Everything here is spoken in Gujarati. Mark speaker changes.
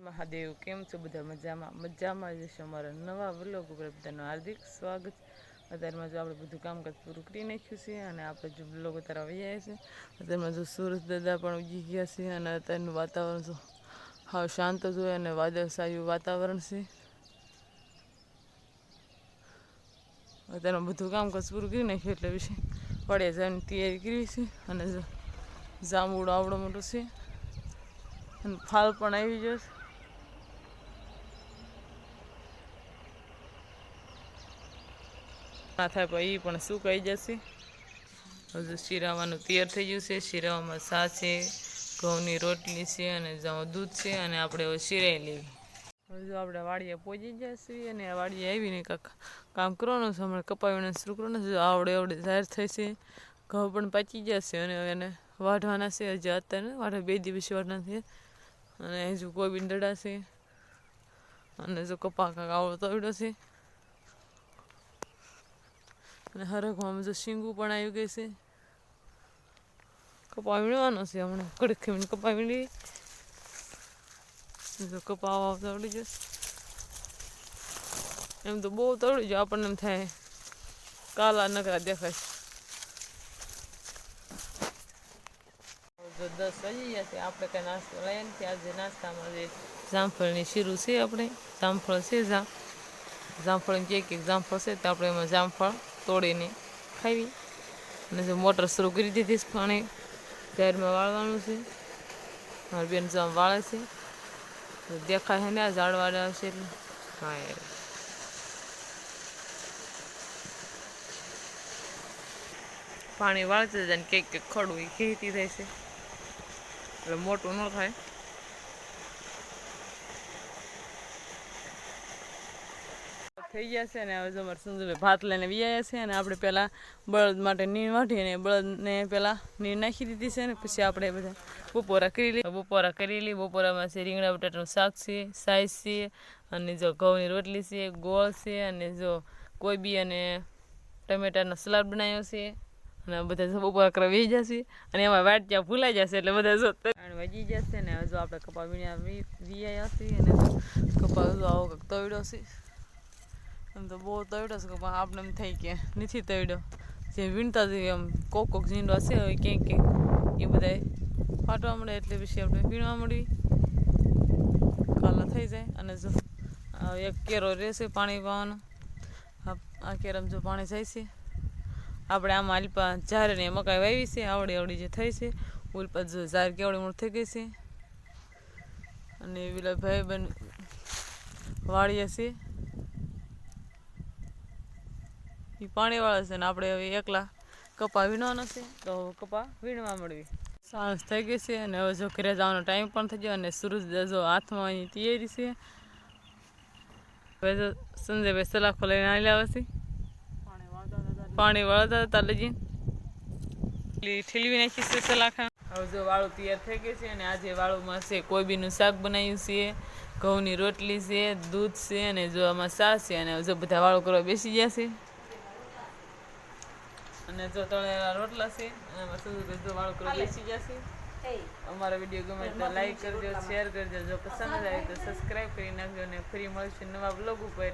Speaker 1: મહાદેવ. કેમ છો બધા મજામાં? મજામાં જશે અમારા નવા વ્લોગ ઉપર બધાનું હાર્દિક સ્વાગત. અત્યારમાં જો આપણે બધું કામકાજ પૂરું કરી નાખ્યું છે અને આપણે જો બ્લોગ અત્યારે આવી જાય છે, અત્યારમાં જો સુરત દાદા પણ ઉગી ગયા છે અને અત્યારનું વાતાવરણ જો હાવ શાંત જ હોય અને વાદળછાયું વાતાવરણ છે. અત્યારમાં બધું કામકાજ પૂરું કરી નાખ્યું એટલે વિશે પડે જવાની તૈયારી કરી છે અને જો જાંબુડો આવડો મોટો છે. અને ફાલ પણ આવી જશે ના થાય એ પણ સુકાઈ જશે? હજુ શીરાવાનું તૈયાર થઈ ગયું છે. શીરાવામાં સા છે, ઘઉંની રોટલી છે અને જાઉં દૂધ છે અને આપણે હવે શીરાઈ લેવી. હજુ આપણે વાડીએ પહોંચી જશે અને વાડીએ આવીને કાંક કામ કરવાનું છે. હમણાં કપાવીને શરૂ કરવાનું છે. આવડે આવડે જાહેર થશે ઘઉં પણ પાકી જશે અને એને વાઢવાના છે. હજી અત્યારે વાઢે બે દિવસ વાઢના છે. અને હજુ કોઈ બી દડાશે અને જો કપા કાંક આવડો આવડ્યો છે. અને હરખવામાં જો શીંગું પણ આવી ગઈ છે. કપા વીણવાનો છે હમણાં. કડખી ખીમીને કપા વીણી જો કપાવ તળી જશે. એમ તો બહુ તળી જાય આપણને એમ થાય. કાલા નકરા દેખાય. જો દસ વાગી ગયા છે. આપણે કાંઈ નાસ્તો લઈએ નથી. આજે નાસ્તામાં જે જામફળની શીરું છે આપણે. જામફળ છે જામ જામફળ કે એક જામફળ છે. તો આપણે એમાં જામફળ તોડીને ખાવી અને જો મોટર શરૂ કરી દીધી છે પાણી જાહેરમાં વાળવાનું છે. મારી બેન જામ વાળે છે. દેખાય છે ને આ ઝાડ વાળા છે એટલે. હા યાર પાણી વાળશે જાય ને કંઈક કંઈક ખડું એ ખેતી થાય છે. એટલે મોટું ન થાય. થઈ ગયા છે ને હવે જો સંજુભાઈ ભાત લઈને વ્યાયા છે અને આપણે પહેલાં બળદ માટે નીણ વાઢી અને બળદને પહેલાં નીણ નાખી દીધી છે ને પછી આપણે બધા બપોરા કરી લઈએ. બપોરા કરી લઈએ. બપોરામાં છે રીંગણા બટાટાનું શાક છે સાઈઝ છે અને જો ઘઉંની રોટલી છે, ગોળ છે અને જો કોબી અને ટમેટાનો સલાડ બનાવ્યો છે અને બધા જો બપોરા કરવા વી જશે અને એમાં વાટ્યા ભૂલાઈ જશે એટલે બધા જો વજી જશે ને હજુ આપણે કપા વીણ્યા વીયા છે અને કપા જો આવો કંઈક તોડ્યો છે. એમ તો બહુ તળ્યો છે પણ આપણે એમ થઈ કે નથી તળ્યો. જે વીણતા જઈએ એમ કોક કોક ઝીંડવા છે હવે ક્યાંક ક્યાંક. એ બધા ફાટવા મળે એટલે પછી આપણે વીણવા મળી. કાલા થઈ જાય અને જો એક કેરો રહેશે પાણી પાવાનો આ કેરમ જો પાણી જાય છે. આપણે આમાં અલ્પા ઝાર ને મકાઈ વાવી છે, આવડી આવડી જે થઈ છે. ઉલ્પા જો ઝાર કેવડી મૂળ થઈ ગઈ છે. અને પેલા ભાઈ બન વાળીએ છીએ એ પાણીવાળા છે ને આપણે હવે એકલા કપા વીણવાનો છે તો કપા વીણવા મળવી. સાંજ થઈ ગઈ છે અને હવે જો ઘરે જવાનો ટાઈમ પણ થઈ ગયો અને સૂરજ જો હાથમાં એની તૈયારી છે. હવે જો સંજયભાઈ સલાખો લઈને આવી લાવે છે. પાણી વાળતા હતા લજી ઠીલવી નાખી છે સલાખા હવે જો વાળું તૈયાર થઈ ગયું છે અને આજે વાળુમાં છે કોબીનું શાક બનાવ્યું છે ઘઉંની રોટલી છે દૂધ છે અને જો આમાં સા છે અને જો બધા વાળું કરવા બેસી ગયા છે. અને જો તળેલા રોટલા છે અને એમાં શું જો વાળું કરો બેસી જશે. અમારો વીડિયો ગમે તો લાઈક કરજો શેર કરજો જો પસંદ આવે તો સબસ્ક્રાઈબ કરી નાખજો અને ફ્રી મળશે નવા બ્લોગ ઉપર.